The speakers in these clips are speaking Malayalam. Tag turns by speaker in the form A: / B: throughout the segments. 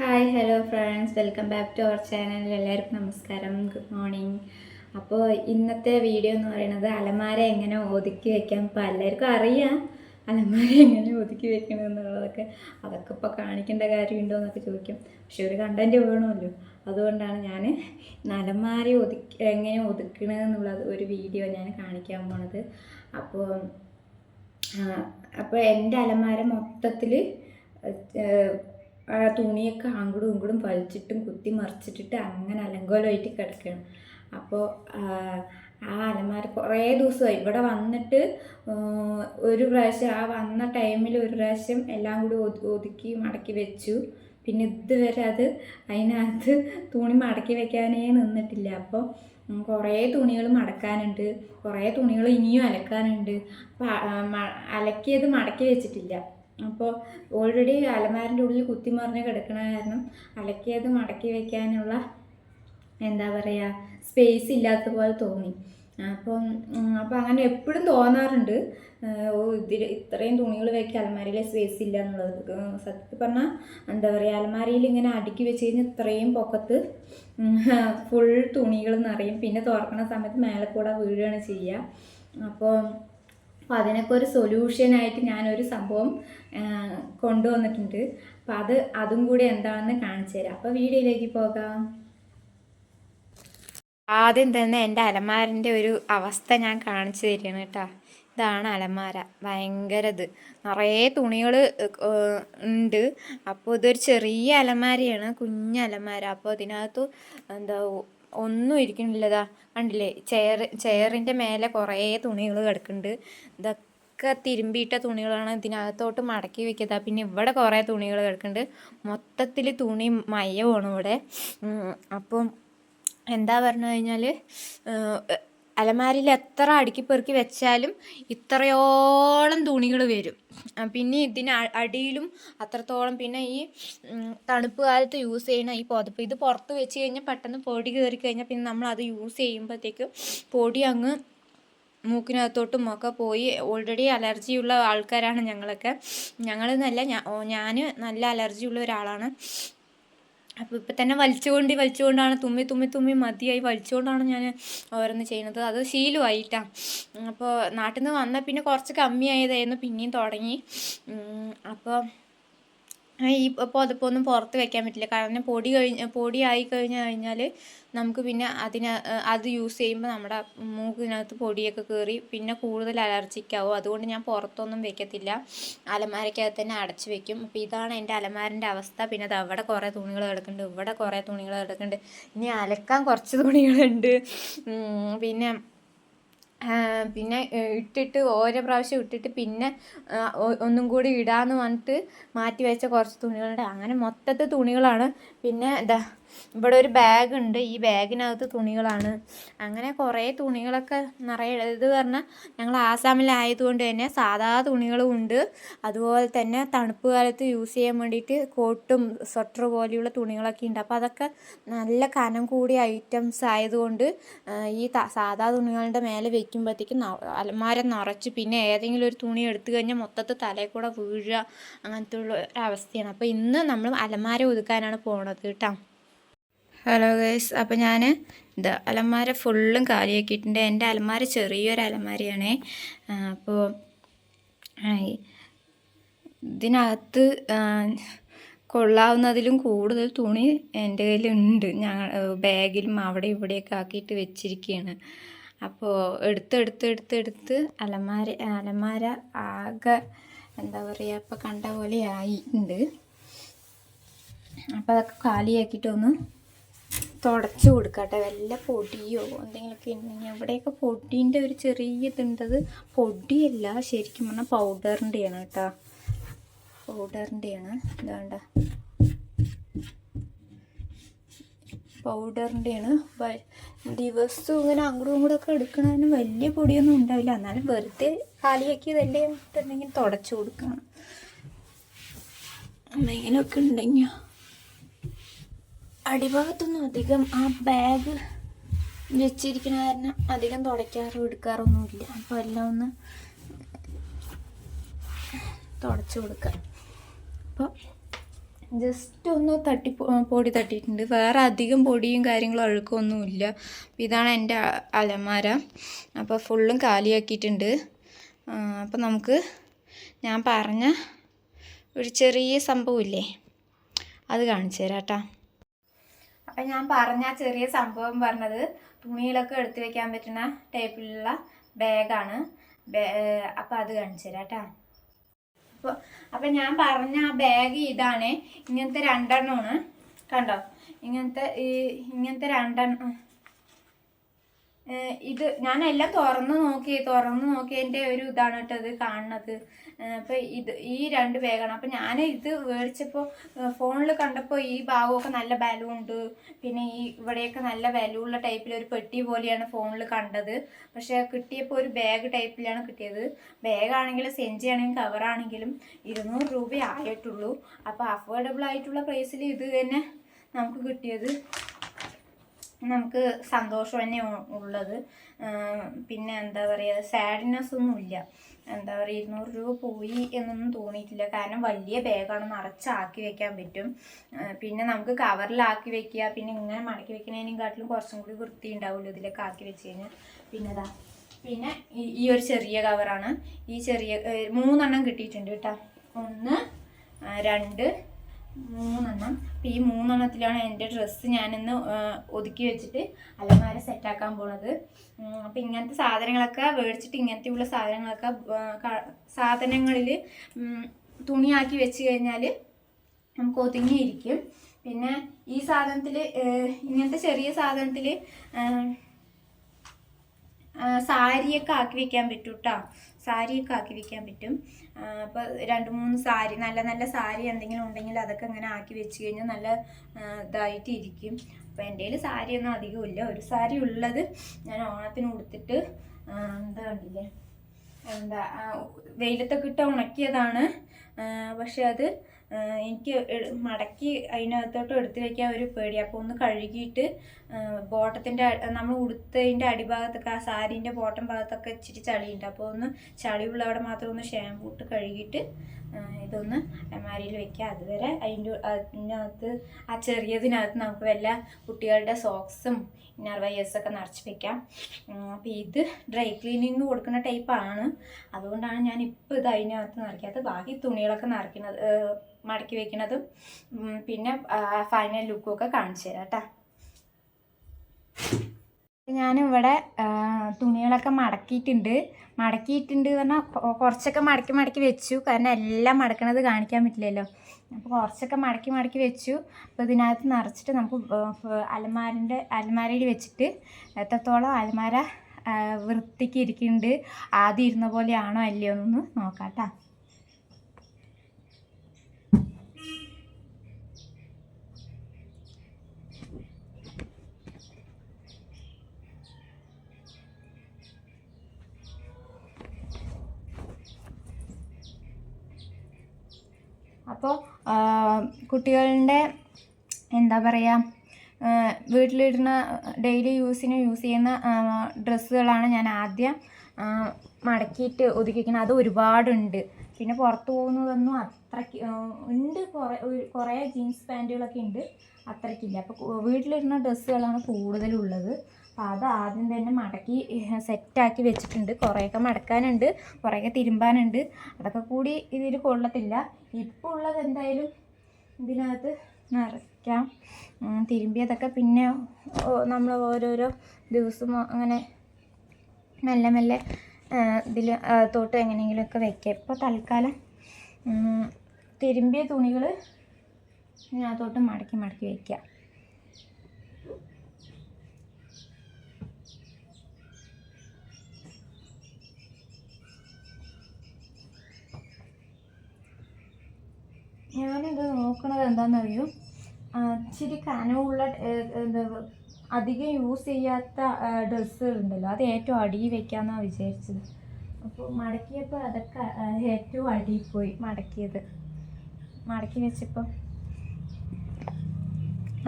A: Hi hello friends welcome back to our channel എല്ലാവർക്കും നമസ്കാരം. ഗുഡ് മോർണിംഗ് അപ്പോൾ ഇന്നത്തെ വീഡിയോ എന്ന് പറയുന്നത് അലമാര എങ്ങനെ ഒതുക്കി വെക്കാം? ഇപ്പോൾ എല്ലാവർക്കും അറിയാം അലമാര എങ്ങനെ ഒതുക്കി വെക്കണം എന്നുള്ളതൊക്കെ. അതൊക്കെ ഇപ്പോൾ കാണിക്കേണ്ട കാര്യമുണ്ടോ എന്നൊക്കെ ചോദിക്കും. പക്ഷെ ഒരു കണ്ടന്റ് വേണമല്ലോ. അതുകൊണ്ടാണ് ഞാൻ അലമാര ഒതുക്കി എങ്ങനെ ഒതുക്കണമെന്നുള്ളത് ഒരു വീഡിയോ ഞാൻ കാണിക്കാൻ പോണത്. അപ്പോൾ അപ്പോൾ എന്റെ അലമാര മൊത്തത്തിൽ തുണിയൊക്കെ അങ്ങോട്ടും ഇങ്ങോട്ടും വലിച്ചിട്ടും കുത്തി മറിച്ചിട്ടിട്ട് അങ്ങനെ അലങ്കോലമായിട്ട് കിടക്കണം അപ്പോൾ ആ അലമാര കുറേ ദിവസമായി. ഇവിടെ വന്നിട്ട് ഒരു പ്രാവശ്യം ആ വന്ന ടൈമിൽ ഒരു പ്രാവശ്യം എല്ലാം കൂടി ഒതുക്കി മടക്കി വെച്ചു. പിന്നെ ഇതുവരെ അത് അതിനകത്ത് തുണി മടക്കി വെക്കാനേ നിന്നിട്ടില്ല. അപ്പോൾ കുറേ തുണികൾ മടക്കാനുണ്ട്. കുറേ തുണികൾ ഇനിയും അലക്കാനുണ്ട്. അലക്കിയത് മടക്കി വെച്ചിട്ടില്ല. അപ്പോൾ ഓൾറെഡി അലമാരിന്റെ ഉള്ളിൽ കുത്തിമറിഞ്ഞ് കിടക്കണ കാരണം അലക്കിയത് മടക്കി വയ്ക്കാനുള്ള എന്താ പറയുക സ്പേസ് ഇല്ലാത്ത പോലെ തോന്നി. അപ്പം അപ്പം അങ്ങനെ എപ്പോഴും തോന്നാറുണ്ട്. ഓ ഇതിൽ ഇത്രയും തുണികൾ വയ്ക്കുക അലമാരിയിലെ സ്പേസ് ഇല്ല എന്നുള്ളത്. സത്യത്തിൽ പറഞ്ഞാൽ എന്താ പറയുക അലമാരിയിൽ ഇങ്ങനെ അടുക്കി വെച്ച് കഴിഞ്ഞാൽ ഇത്രയും പൊക്കത്ത് ഫുൾ തുണികൾ നിറയും. പിന്നെ തുറക്കണ സമയത്ത് മേലെ കൂടെ വീഴുകയാണ് ചെയ്യുക അപ്പോൾ അപ്പോൾ അതിനൊക്കെ ഒരു സൊല്യൂഷനായിട്ട് ഞാനൊരു സംഭവം കൊണ്ടുവന്നിട്ടുണ്ട്. അപ്പോൾ അത് അതും കൂടി എന്താണെന്ന് കാണിച്ചു തരാം. അപ്പോൾ വീഡിയോയിലേക്ക് പോകാം. ആദ്യം തന്നെ എന്റെ അലമാരന്റെ ഒരു അവസ്ഥ ഞാൻ കാണിച്ചു തരികയാണ് കേട്ടോ. ഇതാണ് അലമാര. ഭയങ്കര ഇത് നിറയെ തുണികൾ ഉണ്ട്. അപ്പോൾ ഇതൊരു ചെറിയ അലമാരയാണ് കുഞ്ഞ അലമാര. അപ്പോൾ ഇതിനകത്ത് എന്താ ഒന്നും ഇരിക്കണില്ലതാ. കണ്ടില്ലേ? ചെയർ ചെയറിന്റെ മേലെ കുറേ തുണികൾ കിടക്കുന്നുണ്ട് ഇതൊക്കെ തിരുമ്പിയിട്ട തുണികളാണ് ഇതിനകത്തോട്ട് മടക്കി വെക്കുക പിന്നെ ഇവിടെ കുറേ തുണികൾ കിടക്കുന്നുണ്ട് മൊത്തത്തിൽ തുണി മയമാണ് ഇവിടെ. അപ്പം എന്താ പറഞ്ഞു കഴിഞ്ഞാൽ അലമാരിയിൽ എത്ര അടുക്കി പെറുക്കി വെച്ചാലും ഇത്രയോളം തുണികൾ വരും. പിന്നെ ഇതിന് അടിയിലും അത്രത്തോളം പിന്നെ ഈ തണുപ്പ് കാലത്ത് യൂസ് ചെയ്യുന്ന ഈ പുതപ്പ് ഇത് പുറത്ത് വെച്ച് കഴിഞ്ഞാൽ പെട്ടെന്ന് പൊടി കയറി കഴിഞ്ഞാൽ പിന്നെ നമ്മൾ അത് യൂസ് ചെയ്യുമ്പോഴത്തേക്കും പൊടി അങ്ങ് മൂക്കിനകത്തോട്ടും ഒക്കെ പോയി. ഓൾറെഡി അലർജിയുള്ള ആൾക്കാരാണ് ഞങ്ങളൊക്കെ. ഞങ്ങളെന്നല്ല ഞാൻ നല്ല അലർജിയുള്ള ഒരാളാണ്. അപ്പോൾ ഇപ്പം തന്നെ വലിച്ചുകൊണ്ട് വലിച്ചുകൊണ്ടാണ് തുമ്മി തുമ്മി തുമ്മി മതിയായി. വലിച്ചുകൊണ്ടാണ് ഞാൻ ഓരോന്ന് ചെയ്യുന്നത്. അത് ശീലമായിട്ടാ. അപ്പോൾ നാട്ടിൽ നിന്ന് വന്നാൽ പിന്നെ കുറച്ച് കമ്മിയായതായിരുന്നു പിന്നെയും തുടങ്ങി. അപ്പോൾ ഈ പുതപ്പൊന്നും പുറത്ത് വെക്കാൻ പറ്റില്ല. കാരണം പൊടി കഴിഞ്ഞ് പൊടിയായി കഴിഞ്ഞ് കഴിഞ്ഞാൽ നമുക്ക് പിന്നെ അതിന് അത് യൂസ് ചെയ്യുമ്പോൾ നമ്മുടെ മൂക്കിനകത്ത് പൊടിയൊക്കെ കയറി പിന്നെ കൂടുതൽ അലർജിക്കാവും. അതുകൊണ്ട് ഞാൻ പുറത്തൊന്നും വെക്കത്തില്ല. അലമാരക്കകത്ത് തന്നെ അടച്ച് വെക്കും. അപ്പോൾ ഇതാണ് എന്റെ അലമാരന്റെ അവസ്ഥ. പിന്നെ അത് അവിടെ കുറേ തുണികൾ കിടക്കുന്നുണ്ട്. ഇവിടെ കുറേ തുണികൾ കിടക്കുന്നുണ്ട്. ഇനി അലക്കാൻ കുറച്ച് തുണികളുണ്ട്. പിന്നെ പിന്നെ ഇട്ടിട്ട് ഓരോ പ്രാവശ്യം ഇട്ടിട്ട് പിന്നെ ഒന്നും കൂടി ഇടാന്ന് പറഞ്ഞിട്ട് മാറ്റി വെച്ച കുറച്ച് തുണികളുണ്ട്. അങ്ങനെ മൊത്തത്തിൽ തുണികളാണ്. പിന്നെ ഇതാ ഇവിടെ ഒരു ബാഗ് ഉണ്ട്. ഈ ബാഗിനകത്ത് തുണികളാണ്. അങ്ങനെ കുറേ തുണികളൊക്കെ നിറയെ ഇത് പറഞ്ഞാൽ ഞങ്ങൾ ആസാമിലായതുകൊണ്ട് തന്നെ സാധാ തുണികളും ഉണ്ട്. അതുപോലെ തന്നെ തണുപ്പ് കാലത്ത് യൂസ് ചെയ്യാൻ വേണ്ടിയിട്ട് കോട്ടും സ്വെറ്റർ പോലെയുള്ള തുണികളൊക്കെ ഉണ്ട്. അപ്പോൾ അതൊക്കെ നല്ല കനം കൂടിയ ഐറ്റംസ് ആയതുകൊണ്ട് ഈ സാധാ തുണികളുടെ മേലെ വെക്കുമ്പോഴത്തേക്കും അലമാര നിറച്ച് പിന്നെ ഏതെങ്കിലും ഒരു തുണി എടുത്തു കഴിഞ്ഞാൽ മൊത്തത്തിൽ തലയിൽ കൂടെ വീഴുക അങ്ങനത്തെ ഉള്ള ഒരു അവസ്ഥയാണ്. അപ്പോൾ ഇന്ന് നമ്മൾ അലമാര ഒതുക്കാനാണ് പോണത് കേട്ടോ. ഹലോ ഗേസ് അപ്പോൾ ഞാൻ ഇത് അലമാര ഫുള്ളും കാലിയാക്കിയിട്ടുണ്ട്. എന്റെ അലമാര ചെറിയൊരു അലമാരയാണേ. അപ്പോൾ ഇതിനകത്ത് കൊള്ളാവുന്നതിലും കൂടുതൽ തുണി എന്റെ കയ്യിലുണ്ട്. ഞങ്ങൾ ബാഗിലും അവിടെ ഇവിടെയൊക്കെ ആക്കിയിട്ട് വെച്ചിരിക്കുകയാണ് അപ്പോൾ എടുത്ത് എടുത്ത് എടുത്ത് എടുത്ത് അലമാര അലമാര ആകെ എന്താ പറയുക ഇപ്പോൾ കണ്ട പോലെ ആയിട്ടുണ്ട് അപ്പോൾ അതൊക്കെ കാലിയാക്കിയിട്ട് ഒന്ന് തുടച്ച് കൊടുക്കട്ടെ. വല്ല പൊടിയോ എന്തെങ്കിലുമൊക്കെ ഉണ്ടെങ്കിൽ അവിടെയൊക്കെ പൊടീന്റെ ഒരു ചെറിയ ഇതുണ്ടത് പൊടിയല്ല ശരിക്കും പറഞ്ഞാൽ പൗഡറിന്റെയാണ് കേട്ടോ. പൗഡറിന്റെയാണ് ഇതാണ്ട പൗഡറിന്റെയാണ് ദിവസവും ഇങ്ങനെ അങ്ങോട്ടും ഇങ്ങോട്ടൊക്കെ എടുക്കണതിന് വലിയ പൊടിയൊന്നും ഉണ്ടാവില്ല. എന്നാലും വെറുതെ കാലിയാക്കിയതല്ലേ? എന്നിട്ടുണ്ടെങ്കിൽ തുടച്ചു കൊടുക്കണം. എന്തെങ്കിലുമൊക്കെ ഉണ്ടെങ്കിൽ അടിഭാഗത്തൊന്നും അധികം ആ ബാഗ് വെച്ചിരിക്കുന്ന കാരണം അധികം തുടയ്ക്കാറോ എടുക്കാറൊന്നുമില്ല അപ്പോൾ എല്ലാം ഒന്ന് തുടച്ചു കൊടുക്കാം അപ്പോൾ ജസ്റ്റ് ഒന്ന് തട്ടി പൊടി തട്ടിയിട്ടുണ്ട്. വേറെ അധികം പൊടിയും കാര്യങ്ങളും അഴുക്കൊന്നുമില്ല. ഇതാണ് എന്റെ അലമാര. അപ്പോൾ ഫുള്ളും കാലിയാക്കിയിട്ടുണ്ട്. അപ്പോൾ നമുക്ക് ഞാൻ പറഞ്ഞ ഒരു ചെറിയ സംഭവമില്ലേ അത് കാണിച്ചു തരാം കേട്ടോ. അപ്പം ഞാൻ പറഞ്ഞ ചെറിയ സംഭവം പറഞ്ഞത് തുണികളൊക്കെ എടുത്തു വെക്കാൻ പറ്റുന്ന ടൈപ്പിലുള്ള ബാഗാണ്. അപ്പം അത് കാണിച്ചു തരാം കേട്ടോ. അപ്പോൾ അപ്പം ഞാൻ പറഞ്ഞ ആ ബാഗ് ഇതാണ് ഇങ്ങനത്തെ രണ്ടെണ്ണമാണ്. കണ്ടോ? ഇങ്ങനത്തെ ഈ ഇങ്ങനത്തെ രണ്ടെണ്ണം ഇത് ഞാൻ എല്ലാം തുറന്ന് നോക്കി തുറന്ന് നോക്കിയതിന്റെ ഒരു ഇതാണ് കേട്ടോ ഇത് കാണുന്നത്. അപ്പോൾ ഇത് ഈ രണ്ട് ബാഗാണ് അപ്പോൾ ഞാൻ ഇത് മേടിച്ചപ്പോൾ ഫോണിൽ കണ്ടപ്പോൾ ഈ ഭാഗമൊക്കെ നല്ല ബലൂ ഉണ്ട്. പിന്നെ ഈ ഇവിടെയൊക്കെ നല്ല ബലമുള്ള ടൈപ്പിൽ ഒരു പെട്ടി പോലെയാണ് ഫോണിൽ കണ്ടത്. പക്ഷേ കിട്ടിയപ്പോൾ ഒരു ബാഗ് ടൈപ്പിലാണ് കിട്ടിയത്. ബാഗാണെങ്കിലും സെഞ്ചി ആണെങ്കിലും കവറാണെങ്കിലും ഇരുന്നൂറ് രൂപ ആയിട്ടുള്ളൂ അപ്പോൾ അഫോർഡബിൾ ആയിട്ടുള്ള പ്രൈസിൽ ഇത് തന്നെ നമുക്ക് കിട്ടിയത്. നമുക്ക് സന്തോഷം തന്നെ ഉള്ളത്. പിന്നെ എന്താ പറയുക സാഡ്നെസ് ഒന്നുമില്ല. എന്താ പറയുക ഇരുന്നൂറ് രൂപ പോയി എന്നൊന്നും തോന്നിയിട്ടില്ല. കാരണം വലിയ ബാഗാണ് നിറച്ചാക്കി വെക്കാൻ പറ്റും. പിന്നെ നമുക്ക് കവറിലാക്കി വെക്കുക പിന്നെ ഇങ്ങനെ മടക്കി വെക്കുന്നതിനെക്കാട്ടിലും കുറച്ചും കൂടി വൃത്തി ഉണ്ടാവുമല്ലോ ഇതിലൊക്കെ ആക്കി വെച്ച് കഴിഞ്ഞാൽ. പിന്നെ ഇതാ പിന്നെ ഈ- ഒരു ചെറിയ കവറാണ് ഈ ചെറിയ മൂന്നെണ്ണം കിട്ടിയിട്ടുണ്ട് കേട്ടോ. ഒന്ന് രണ്ട് മൂന്നെണ്ണം. അപ്പം ഈ മൂന്നെണ്ണത്തിലാണ് എന്റെ ഡ്രസ്സ് ഞാനിന്ന് ഒതുക്കി വെച്ചിട്ട് അലമാര സെറ്റാക്കാൻ പോണത്. അപ്പം ഇങ്ങനത്തെ സാധനങ്ങളൊക്കെ മേടിച്ചിട്ട് ഇങ്ങനത്തെ ഉള്ള സാധനങ്ങളൊക്കെ സാധനങ്ങളിൽ തുണിയാക്കി വെച്ച് കഴിഞ്ഞാൽ നമുക്ക് ഒതുങ്ങിയിരിക്കും പിന്നെ ഈ സാധനത്തിൽ ഇങ്ങനത്തെ ചെറിയ സാധനത്തിൽ സാരിയൊക്കെ ആക്കി വെക്കാൻ പറ്റും കേട്ടോ സാരിയൊക്കെ ആക്കി വെക്കാൻ പറ്റും. അപ്പോൾ രണ്ട് മൂന്ന് സാരി നല്ല നല്ല സാരി എന്തെങ്കിലും ഉണ്ടെങ്കിൽ അതൊക്കെ ഇങ്ങനെ ആക്കി വെച്ച് കഴിഞ്ഞാൽ നല്ല ഇതായിട്ട് ഇരിക്കും അപ്പോൾ എന്റെ കയ്യിൽ സാരിയൊന്നും അധികമില്ല ഒരു സാരി ഉള്ളത് ഞാൻ ഓണത്തിന് കൊടുത്തിട്ട് എന്താ എന്താ വെയിലത്തൊക്കെ ഇട്ട് ഉണക്കിയതാണ്. പക്ഷെ അത് എനിക്ക് മടക്കി അതിനകത്തോട്ട് എടുത്തു വെക്കാൻ ഒരു പേടി. അപ്പോൾ ഒന്ന് കഴുകിയിട്ട് ബോട്ടത്തിന്റെ നമ്മൾ ഉടുത്തതിന്റെ അടിഭാഗത്തൊക്കെ ആ സാരീന്റെ ബോട്ടം ഭാഗത്തൊക്കെ ഇച്ചിരി ചളിയുണ്ട്. അപ്പോൾ ഒന്ന് ചളിയുള്ള അവിടെ മാത്രം ഒന്ന് ഷാമ്പൂ ഇട്ട് കഴുകിയിട്ട് ഇതൊന്ന് അലമാരിയിൽ വെക്കുക. അതുവരെ അതിന്റെ അതിനകത്ത് ആ ചെറിയതിനകത്ത് നമുക്ക് വല്ല കുട്ടികളുടെ സോക്സും ഇന്നർ വയേഴ്സൊക്കെ നിറച്ച് വെക്കാം. അപ്പോൾ ഇത് ഡ്രൈ ക്ലീനിങ് കൊടുക്കുന്ന ടൈപ്പാണ് അതുകൊണ്ടാണ് ഞാൻ ഇപ്പോൾ ഇത് അതിനകത്ത് നിറയ്ക്കാത്തത്. ബാക്കി തുണികളൊക്കെ നിറയ്ക്കുന്നത് മടക്കി വെക്കുന്നതും പിന്നെ ഫൈനൽ ലുക്കും ഒക്കെ കാണിച്ചു തരാം കേട്ടോ. ഞാനിവിടെ തുണികളൊക്കെ മടക്കിയിട്ടുണ്ട്. മടക്കിയിട്ടുണ്ട് പറഞ്ഞാൽ കുറച്ചൊക്കെ മടക്കി മടക്കി വെച്ചു. കാരണം എല്ലാം മടക്കണത് കാണിക്കാൻ പറ്റില്ലല്ലോ. അപ്പോൾ കുറച്ചൊക്കെ മടക്കി മടക്കി വെച്ചു. അപ്പോൾ ഇതിനകത്ത് നിറച്ചിട്ട് നമുക്ക് അലമാരിന്റെ അലമാരയിൽ വെച്ചിട്ട് എത്രത്തോളം അലമാര വൃത്തിക്ക് ഇരിക്കുന്നുണ്ട് ആദ്യം ഇരുന്ന പോലെയാണോ അല്ലയോ എന്നൊന്ന് നോക്കാം കേട്ടോ. അപ്പോൾ കുട്ടികളുടെ എന്താ പറയുക വീട്ടിലിടുന്ന ഡെയിലി യൂസിന് യൂസ് ചെയ്യുന്ന ഡ്രസ്സുകളാണ് ഞാൻ ആദ്യം മടക്കിയിട്ട് ഒതുക്കിക്കുന്നത് അത് ഒരുപാടുണ്ട്. പിന്നെ പുറത്ത് പോകുന്നതൊന്നും അത്രയ്ക്ക് ഉണ്ട് കുറേ കുറേ ജീൻസ് പാന്റുകളൊക്കെ ഉണ്ട്. അത്രയ്ക്കില്ല. അപ്പോൾ വീട്ടിലിടുന്ന ഡ്രസ്സുകളാണ് കൂടുതലുള്ളത്. അപ്പോൾ അത് ആദ്യം തന്നെ മടക്കി സെറ്റാക്കി വെച്ചിട്ടുണ്ട്. കുറേയൊക്കെ മടക്കാനുണ്ട് കുറേയൊക്കെ തിരുമ്പാനുണ്ട്. അതൊക്കെ കൂടി ഇതിൽ കൊള്ളത്തില്ല. ഇപ്പോൾ ഉള്ളത് എന്തായാലും ഇതിനകത്ത് നിറയ്ക്കാം. തിരുമ്പിയതൊക്കെ പിന്നെ നമ്മൾ ഓരോരോ ദിവസം അങ്ങനെ മെല്ലെ മെല്ലെ ഇതിൽ തോട്ട് എങ്ങനെയെങ്കിലുമൊക്കെ വയ്ക്കാം ഇപ്പോൾ തൽക്കാലം തിരുമ്പിയ തുണികൾ ഇതിനകത്തോട്ട് മടക്കി മടക്കി വയ്ക്കുക ഞാനിത് നോക്കുന്നത് എന്താണെന്നറിയോ ഇച്ചിരി കനവുള്ള അധികം യൂസ് ചെയ്യാത്ത ഡ്രസ്സുകളുണ്ടല്ലോ. അത് ഏറ്റവും അടിയിൽ വെക്കാമെന്നാണ് വിചാരിച്ചത്. അപ്പോൾ മടക്കിയപ്പോൾ അതൊക്കെ ഏറ്റവും അടിയിൽ പോയി മടക്കിയത്. മടക്കി വെച്ചപ്പോൾ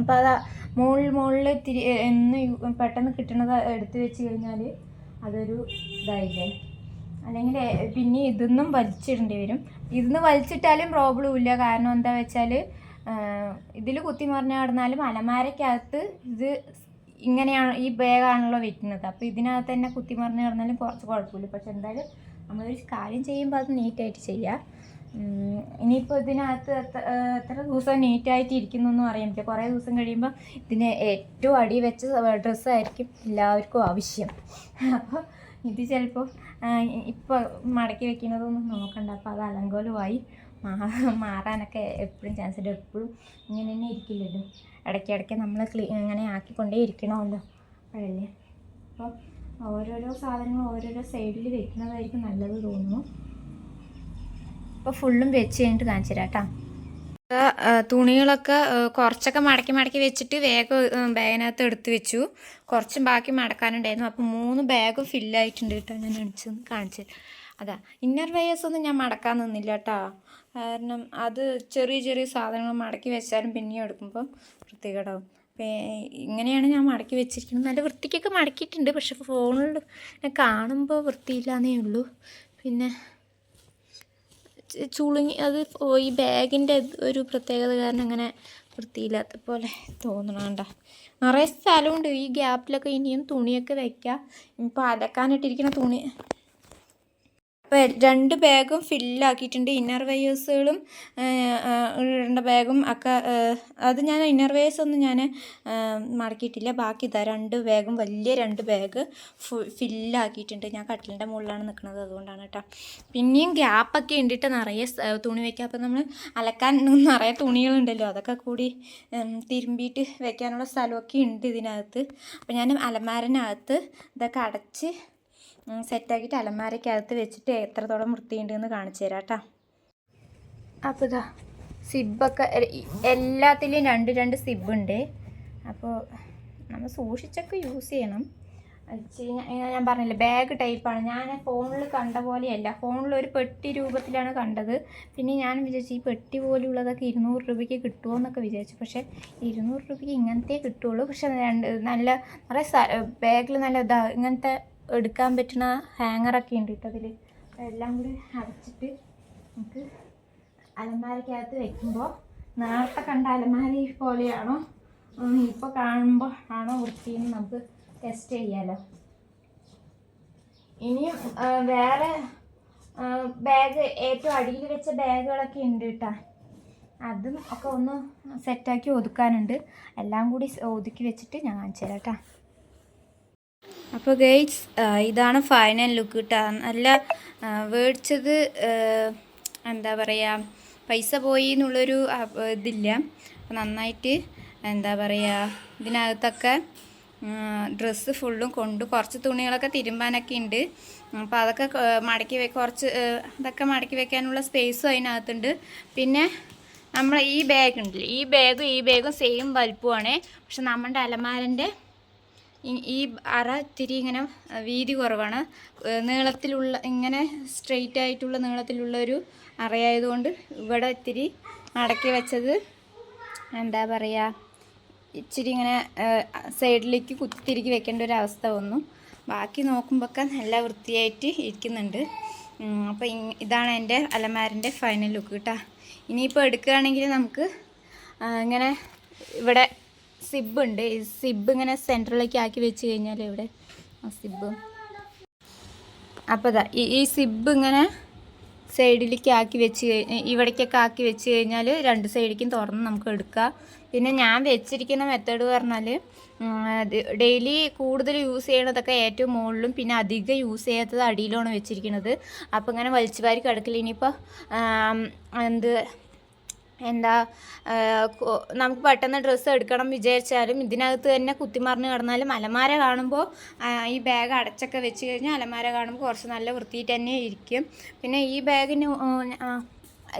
A: അപ്പോൾ അത് മുകളിൽ മുകളിൽ തിരി എന്ന് പെട്ടെന്ന് കിട്ടണത് എടുത്തു വെച്ച് കഴിഞ്ഞാൽ അതൊരു ഇതായില്ലേ? അല്ലെങ്കിൽ പിന്നെ ഇതൊന്നും വലിച്ചിടേണ്ടി വരും. ഇതൊന്ന് വലിച്ചിട്ടാലും പ്രോബ്ലം ഇല്ല. കാരണം എന്താ വെച്ചാൽ ഇതിൽ കുത്തി മറിഞ്ഞ് കിടന്നാലും അലമാരക്കകത്ത് ഇത് ഇങ്ങനെയാണ് ഈ ബാഗാണല്ലോ വെക്കുന്നത്. അപ്പോൾ ഇതിനകത്ത് തന്നെ കുത്തി മറിഞ്ഞ് കിടന്നാലും കുറച്ച് കുഴപ്പമില്ല. പക്ഷെ എന്തായാലും നമ്മളൊരു കാര്യം ചെയ്യുമ്പോൾ അത് നീറ്റായിട്ട് ചെയ്യുക ഉം, ഇനിയിപ്പോൾ ഇതിനകത്ത് എത്ര എത്ര ദിവസം നീറ്റായിട്ട് ഇരിക്കുന്നൊന്നും അറിയാൻ പറ്റില്ല. കുറേ ദിവസം കഴിയുമ്പോൾ ഇതിന് ഏറ്റവും അടി വെച്ച ഡ്രസ്സായിരിക്കും എല്ലാവർക്കും ആവശ്യം. അപ്പോൾ ഇത് ചിലപ്പോൾ ഇപ്പോൾ മടക്കി വെക്കുന്നതൊന്നും നോക്കണ്ട. അപ്പോൾ അത് അലങ്കോലമായി മാറാനൊക്കെ എപ്പോഴും ചാൻസ് ഉണ്ട്. എപ്പോഴും ഇങ്ങനെ തന്നെ ഇരിക്കില്ലല്ലോ ഇടയ്ക്കിടയ്ക്ക് നമ്മൾ ക്ലീ ഇങ്ങനെ ആക്കിക്കൊണ്ടേ ഇരിക്കണമല്ലോ. അപ്പോഴല്ലേ? അപ്പോൾ ഓരോരോ സാധനങ്ങൾ ഓരോരോ സൈഡിൽ വെക്കുന്നതായിരിക്കും നല്ലത് തോന്നുന്നു. അപ്പോൾ ഫുള്ളും വെച്ച് കഴിഞ്ഞിട്ട് കാണിച്ചു തരാം കേട്ടോ. തുണികളൊക്കെ കുറച്ചൊക്കെ മടക്കി മടക്കി വെച്ചിട്ട് വേഗം ബാഗിനകത്ത് എടുത്ത് വെച്ചു. കുറച്ചും ബാക്കി മടക്കാനുണ്ടായിരുന്നു. അപ്പോൾ മൂന്ന് ബാഗും ഫില്ലായിട്ടുണ്ട് കേട്ടോ. ഞാൻ അടിച്ചു കാണിച്ചത് അതാ ഇന്നർ വെയേഴ്സ് ഒന്നും ഞാൻ മടക്കാൻ നിന്നില്ല കേട്ടോ. കാരണം അത് ചെറിയ ചെറിയ സാധനങ്ങൾ മടക്കി വെച്ചാലും പിന്നെയും എടുക്കുമ്പോൾ വൃത്തികേടാവും. ഇങ്ങനെയാണ് ഞാൻ മടക്കി വെച്ചിരിക്കുന്നത്. നല്ല വൃത്തിക്കൊക്കെ മടക്കിയിട്ടുണ്ട്. പക്ഷെ ഫോണിൽ കാണുമ്പോൾ വൃത്തിയില്ലാന്നേ ഉള്ളൂ. പിന്നെ ചുളുങ്ങി അത് ഈ ബാഗിന്റെ ഒരു പ്രത്യേകത കാരണം അങ്ങനെ വൃത്തിയില്ലാത്ത പോലെ തോന്നണണ്ട നിറയെ സ്ഥലമുണ്ട്. ഈ ഗ്യാപ്പിലൊക്കെ ഇനിയും തുണിയൊക്കെ വയ്ക്കുക ഇപ്പോൾ അലക്കാനിട്ടിരിക്കുന്ന തുണി അപ്പോൾ രണ്ട് ബാഗും ഫില്ലാക്കിയിട്ടുണ്ട്. ഇന്നർ വെയേഴ്സുകളും രണ്ട് ബാഗും ഒക്കെ അത് ഞാൻ ഇന്നർ വെയേഴ്സ് ഒന്നും ഞാൻ മടക്കിയിട്ടില്ല. ബാക്കി ഇതാ രണ്ട് ബാഗും വലിയ രണ്ട് ബാഗ് ഫില്ലാക്കിയിട്ടുണ്ട്. ഞാൻ കട്ടിലിന്റെ മുകളിലാണ് നിൽക്കുന്നത് അതുകൊണ്ടാണ് കേട്ടോ പിന്നെയും ഗ്യാപ്പൊക്കെ ഉണ്ടിട്ട് നിറയെ തുണി വയ്ക്കുക അപ്പോൾ നമ്മൾ അലക്കാൻ നിറയെ തുണികളുണ്ടല്ലോ. അതൊക്കെ കൂടി തിരുമ്പിയിട്ട് വെക്കാനുള്ള സ്ഥലമൊക്കെ ഉണ്ട് ഇതിനകത്ത്. അപ്പോൾ ഞാൻ അലമാരനകത്ത് ഇതൊക്കെ അടച്ച് സെറ്റാക്കിയിട്ട് അലമാരയ്ക്കകത്ത് വെച്ചിട്ട് എത്രത്തോളം വൃത്തിയുണ്ടെന്ന് കാണിച്ചു തരാം കേട്ടോ അപ്പോൾ ഇതാ സിബൊക്കെ എല്ലാത്തിലും രണ്ട് രണ്ട് സിബുണ്ട് അപ്പോൾ നമ്മൾ സൂക്ഷിച്ചൊക്കെ യൂസ് ചെയ്യണം. ഞാൻ- പറഞ്ഞില്ല ബാഗ് ടൈപ്പാണ്. ഞാൻ ഫോണിൽ കണ്ട പോലെയല്ല. ഫോണിൽ ഒരു പെട്ടി രൂപത്തിലാണ് കണ്ടത്. പിന്നെ ഞാൻ വിചാരിച്ചു ഈ പെട്ടി പോലെയുള്ളതൊക്കെ ഇരുന്നൂറ് രൂപയ്ക്ക് കിട്ടുമോ എന്നൊക്കെ വിചാരിച്ചു. പക്ഷേ ഇരുന്നൂറ് രൂപയ്ക്ക് ഇങ്ങനത്തെ കിട്ടുള്ളൂ. പക്ഷെ രണ്ട് നല്ല നിറയെ ബാഗിൽ നല്ല ഇതാ ഇങ്ങനത്തെ എടുക്കാൻ പറ്റുന്ന ഹാങ്ങറൊക്കെ ഉണ്ട് കേട്ടോ അതിൽ എല്ലാം കൂടി അടച്ചിട്ട് നമുക്ക് അലമാരക്കകത്ത് വെക്കുമ്പോൾ നേരത്തെ കണ്ട അലമാരി പോലെയാണോ? ഇപ്പോൾ കാണുമ്പോൾ ആണോ വൃത്തിയെന്ന് നമുക്ക് ടെസ്റ്റ് ചെയ്യാലോ. ഇനിയും വേറെ ബാഗ് ഏറ്റവും അടിയിൽ വെച്ച ബാഗുകളൊക്കെ ഉണ്ട് കേട്ടോ. അതും ഒക്കെ ഒന്ന് സെറ്റാക്കി ഒതുക്കാനുണ്ട്. എല്ലാം കൂടി ഒതുക്കി വെച്ചിട്ട് ഞാൻ കാണിച്ചു തരാം കേട്ടോ അപ്പോൾ ഗൈഡ്സ് ഇതാണ് ഫൈനൽ ലുക്ക് കിട്ടുക നല്ല മേടിച്ചത് എന്താ പറയുക പൈസ പോയി എന്നുള്ളൊരു ഇതില്ല. അപ്പോൾ നന്നായിട്ട് എന്താ പറയുക ഇതിനകത്തൊക്കെ ഡ്രസ്സ് ഫുള്ളും കൊണ്ട് കുറച്ച് തുണികളൊക്കെ തിരുമ്പാനൊക്കെ ഉണ്ട് അപ്പോൾ അതൊക്കെ മടക്കി വെ കുറച്ച് അതൊക്കെ മടക്കി വെക്കാനുള്ള സ്പേസും അതിനകത്തുണ്ട്. പിന്നെ നമ്മൾ ഈ ബാഗ് ഉണ്ടല്ലോ ഈ ബാഗും ഈ ബാഗും സെയിം വലുപ്പമാണ്. പക്ഷെ നമ്മുടെ അലമാരന്റെ ഈ- അറ ഇത്തിരി ഇങ്ങനെ വീതി കുറവാണ്. നീളത്തിലുള്ള ഇങ്ങനെ സ്ട്രെയിറ്റ് ആയിട്ടുള്ള നീളത്തിലുള്ള ഒരു അറയായതുകൊണ്ട് ഇവിടെ ഇത്തിരി മടക്കി വെച്ചത് എന്താ പറയുക ഇച്ചിരി ഇങ്ങനെ സൈഡിലേക്ക് കുത്തിരിക്കി വെക്കേണ്ട ഒരു അവസ്ഥ വന്നു. ബാക്കി നോക്കുമ്പോഴൊക്കെ നല്ല വൃത്തിയായിട്ട് ഇരിക്കുന്നുണ്ട്. അപ്പോൾ ഇതാണ് എന്റെ അലമാരിന്റെ ഫൈനൽ ലുക്ക് കേട്ടോ ഇനിയിപ്പോൾ എടുക്കുകയാണെങ്കിൽ നമുക്ക് ഇങ്ങനെ ഇവിടെ സിബ് ഉണ്ട് ഈ സിബ് ഇങ്ങനെ സെന്ററിലേക്ക് ആക്കി വെച്ച് കഴിഞ്ഞാൽ ഇവിടെ ആ സിബ്. അപ്പോൾ ഈ ഈ സിബ് ഇങ്ങനെ സൈഡിലേക്ക് ആക്കി വെച്ച് ഇവിടേക്കൊക്കെ ആക്കി വെച്ച് കഴിഞ്ഞാൽ രണ്ട് സൈഡിലേക്കും തുറന്ന് നമുക്ക് എടുക്കാം. പിന്നെ ഞാൻ വെച്ചിരിക്കുന്ന മെത്തേഡ് പറഞ്ഞാൽ ഡെയിലി കൂടുതൽ യൂസ് ചെയ്യണതൊക്കെ ഏറ്റവും മുകളിലും പിന്നെ അധികം യൂസ് ചെയ്യാത്തത് അടിയിലുമാണ് വെച്ചിരിക്കുന്നത് അപ്പോൾ ഇങ്ങനെ വലിച്ചു കിടക്കില്ല ഇനിയിപ്പോൾ എന്ത് എന്താ നമുക്ക് പെട്ടെന്ന് ഡ്രസ്സ് എടുക്കണം വിചാരിച്ചാലും ഇതിനകത്ത് തന്നെ കുത്തിമറിഞ്ഞ് കിടന്നാലും അലമാര കാണുമ്പോൾ ഈ ബാഗ് അടച്ചൊക്കെ വെച്ച് കഴിഞ്ഞാൽ അലമാര കാണുമ്പോൾ കുറച്ച് നല്ല വൃത്തിയിട്ട് തന്നെ ഇരിക്കും. പിന്നെ ഈ ബാഗിന്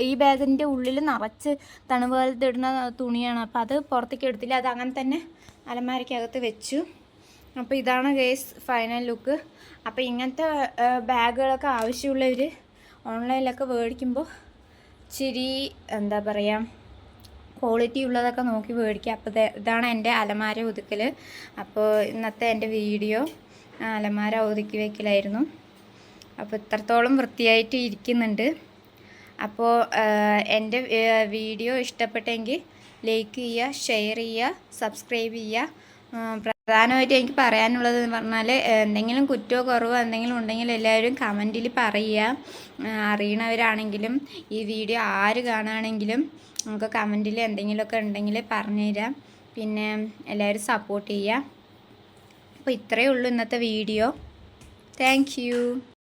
A: ഈ ബാഗിന്റെ ഉള്ളിൽ നിറച്ച് തണുകാലത്ത് ഇടുന്ന തുണിയാണ്. അപ്പോൾ അത് പുറത്തേക്ക് എടുത്തില്ല. അത് അങ്ങനെ തന്നെ അലമാരയ്ക്കകത്ത് വെച്ചു. അപ്പോൾ ഇതാണ് ഗേസ് ഫൈനൽ ലുക്ക് അപ്പോൾ ഇങ്ങനത്തെ ബാഗുകളൊക്കെ ആവശ്യമുള്ളവർ ഓൺലൈനിലൊക്കെ മേടിക്കുമ്പോൾ ഇച്ചിരി എന്താ പറയുക ക്വാളിറ്റി ഉള്ളതൊക്കെ നോക്കി മേടിക്കുക. അപ്പോൾ ഇതാണ് എന്റെ അലമാര ഒതുക്കൽ അപ്പോൾ ഇന്നത്തെ എന്റെ വീഡിയോ അലമാര ഒതുക്കി വയ്ക്കലായിരുന്നു അപ്പോൾ ഇത്രത്തോളം വൃത്തിയായിട്ട് ഇരിക്കുന്നുണ്ട്. അപ്പോൾ എന്റെ വീഡിയോ ഇഷ്ടപ്പെട്ടെങ്കിൽ ലൈക്ക് ചെയ്യുക ഷെയർ ചെയ്യുക സബ്സ്ക്രൈബ് ചെയ്യുക. പ്രധാനമായിട്ട് എനിക്ക് പറയാനുള്ളത് എന്ന് പറഞ്ഞാൽ എന്തെങ്കിലും കുറ്റമോ കുറവോ എന്തെങ്കിലും ഉണ്ടെങ്കിൽ എല്ലാവരും കമന്റിൽ പറയുക. അറിയണവരാണെങ്കിലും ഈ വീഡിയോ ആര് കാണുകയാണെങ്കിലും നമുക്ക് കമന്റിൽ എന്തെങ്കിലുമൊക്കെ ഉണ്ടെങ്കിൽ പറഞ്ഞു തരാം പിന്നെ എല്ലാവരും സപ്പോർട്ട് ചെയ്യുക. അപ്പോൾ ഇത്രയേ ഉള്ളൂ ഇന്നത്തെ വീഡിയോ. താങ്ക്